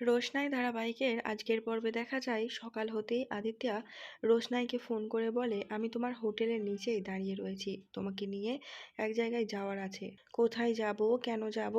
রোশনাই ধারাবাহিকের আজকের পর্বে দেখা যায়, সকাল হতেই আদিত্যা রোশনাইকে ফোন করে বলে, আমি তোমার হোটেলের নিচেই দাঁড়িয়ে রয়েছি, তোমাকে নিয়ে এক জায়গায় যাওয়ার আছে। কোথায় যাব? কেন যাব?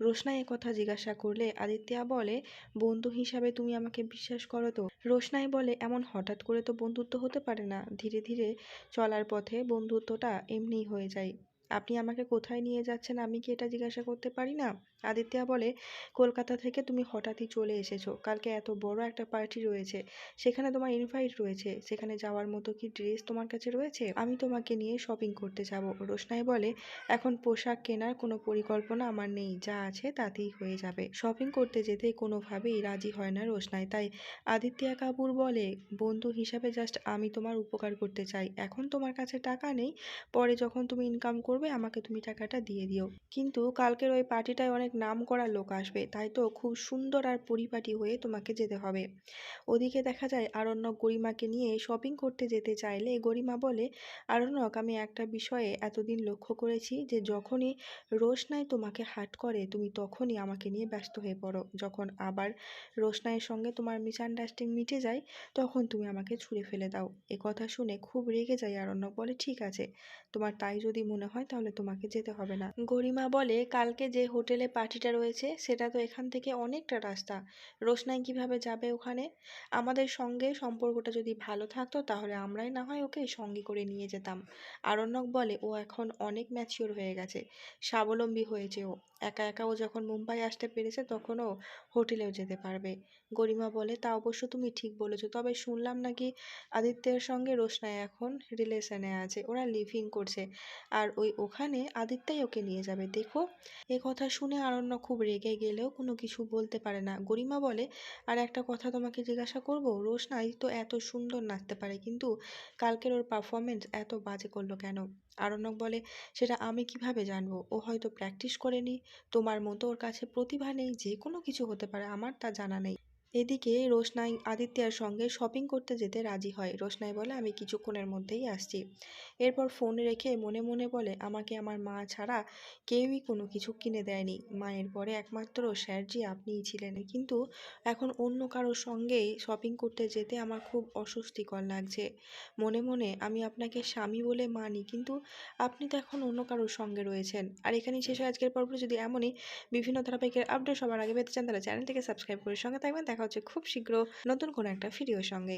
রোশনাই কথা জিজ্ঞাসা করলে আদিত্যা বলে, বন্ধু হিসাবে তুমি আমাকে বিশ্বাস করো তো? রোশনাই বলে, এমন হঠাৎ করে তো বন্ধুত্ব হতে পারে না। ধীরে ধীরে চলার পথে বন্ধুত্বটা এমনিই হয়ে যায়। আপনি আমাকে কোথায় নিয়ে যাচ্ছেন? আমি কি এটা জিজ্ঞাসা করতে পারি না? আদিত্যা বলে, কলকাতা থেকে তুমি হঠাৎই চলে এসেছ। কালকে এত বড় একটা পার্টি রয়েছে। সেখানে তোমার ইনভাইট রয়েছে। সেখানে যাওয়ার মতো কি ড্রেস তোমার কাছে রয়েছে? আমি তোমাকে নিয়ে শপিং করতে যাব। রোশনাই বলে, এখন পোশাক কেনার কোনো পরিকল্পনা আমার নেই। যা আছে তাতেই হয়ে যাবে। শপিং করতে যেতে কোনোভাবেই রাজি হয় না রোশনাই। তাই আদিত্যা কাপুর বলে, বন্ধু হিসাবে জাস্ট আমি তোমার উপকার করতে চাই। এখন তোমার কাছে টাকা নেই। পরে যখন তুমি ইনকাম করবে, আমাকে তুমি টাকাটা দিয়ে দিও। কিন্তু কালকের ওই পার্টিটায় অনেক নাম করা লোক আসবে, তাই তো খুব সুন্দর আর পরিপাটি হয়ে তোমাকে যেতে হবে। ওদিকে দেখা যায়, আরণ্যক গরিমাকে নিয়ে শপিং করতে যেতে চাইলে গরিমা বলে, আরণ্যক, আমি একটা বিষয়ে এতদিন লক্ষ্য করেছি যে যখনই রোশনাই তোমাকে হাট করে, তুমি তখনই আমাকে নিয়ে ব্যস্ত হয়ে পড়ো। যখন আবার রোশনাইয়ের সঙ্গে তোমার মিসআন্ডারস্ট্যান্ডিং মিটে যায়, তখন তুমি আমাকে ছুঁড়ে ফেলে দাও। এ কথা শুনে খুব রেগে যায় আরণ্যক, বলে, ঠিক আছে, তোমার তাই যদি মনে হয় তাহলে তোমাকে যেতে হবে না। গরিমা বলে, কালকে যে হোটেলে পার্টিটা রয়েছে, সেটা তো এখান থেকে অনেকটা রাস্তা। রোশনাই কীভাবে যাবে ওখানে? আমাদের সঙ্গে সম্পর্কটা যদি ভালো থাকতো, তাহলে আমরাই না হয় ওকে সঙ্গে করে নিয়ে যেতাম। আরণ্যক বলে, ও এখন অনেক ম্যাচিওর হয়ে গেছে। স্বাবলম্বী হয়েছে ও। একা একা ও যখন মুম্বাই আসতে পেরেছে, তখন ও হোটেলেও যেতে পারবে। গরিমা বলে, তা অবশ্য তুমি ঠিক বলেছ, তবে শুনলাম নাকি আদিত্যের সঙ্গে রোশনাই এখন রিলেশনে আছে। ওরা লিভিং করছে। আর ওই ওখানে আদিত্যাই ওকে নিয়ে যাবে, দেখো। এ কথা শুনে আরণ্য খুব রেগে গেলেও কোনো কিছু বলতে পারে না। গরিমা বলে, আর একটা কথা তোমাকে জিজ্ঞাসা করব? রোশনাই তো এত সুন্দর নাচতে পারে, কিন্তু কালকের ওর পারফরমেন্স এত বাজে করল কেন? আরণ্যক বলে, সেটা আমি কীভাবে জানব? ও হয়তো প্র্যাকটিস করেনি। তোমার মতো ওর কাছে প্রতিভা নেই, যে কোনো কিছু হতে পারে, আমার তা জানা নেই। এদিকে রোশনাই, আদিত্যার সঙ্গে শপিং করতে যেতে রাজি হয়। রোশনাই বলে, আমি কিছুক্ষণের মধ্যেই আসছি। এরপর ফোন রেখে মনে মনে বলে, আমাকে আমার মা ছাড়া কেউই কোনো কিছু কিনে দেয়নি। মায়ের পরে একমাত্র স্যারজি আপনিই ছিলেন। কিন্তু এখন অন্য কারোর সঙ্গে শপিং করতে যেতে আমার খুব অস্বস্তিকর লাগছে। মনে মনে, আমি আপনাকে স্বামী বলে মানি, কিন্তু আপনি তো এখন অন্য কারোর সঙ্গে রয়েছেন। আর এখানেই শেষ হয় আজকের পর্ব। যদি এমনই বিভিন্ন ধারাবাহিকের আপডেট সবার আগে পেতে চান, তাহলে চ্যানেলটিকে সাবস্ক্রাইব করে সঙ্গে থাকবেন। দেখা হচ্ছে খুব শীঘ্র নতুন কোনো একটা ভিডিওর সঙ্গে।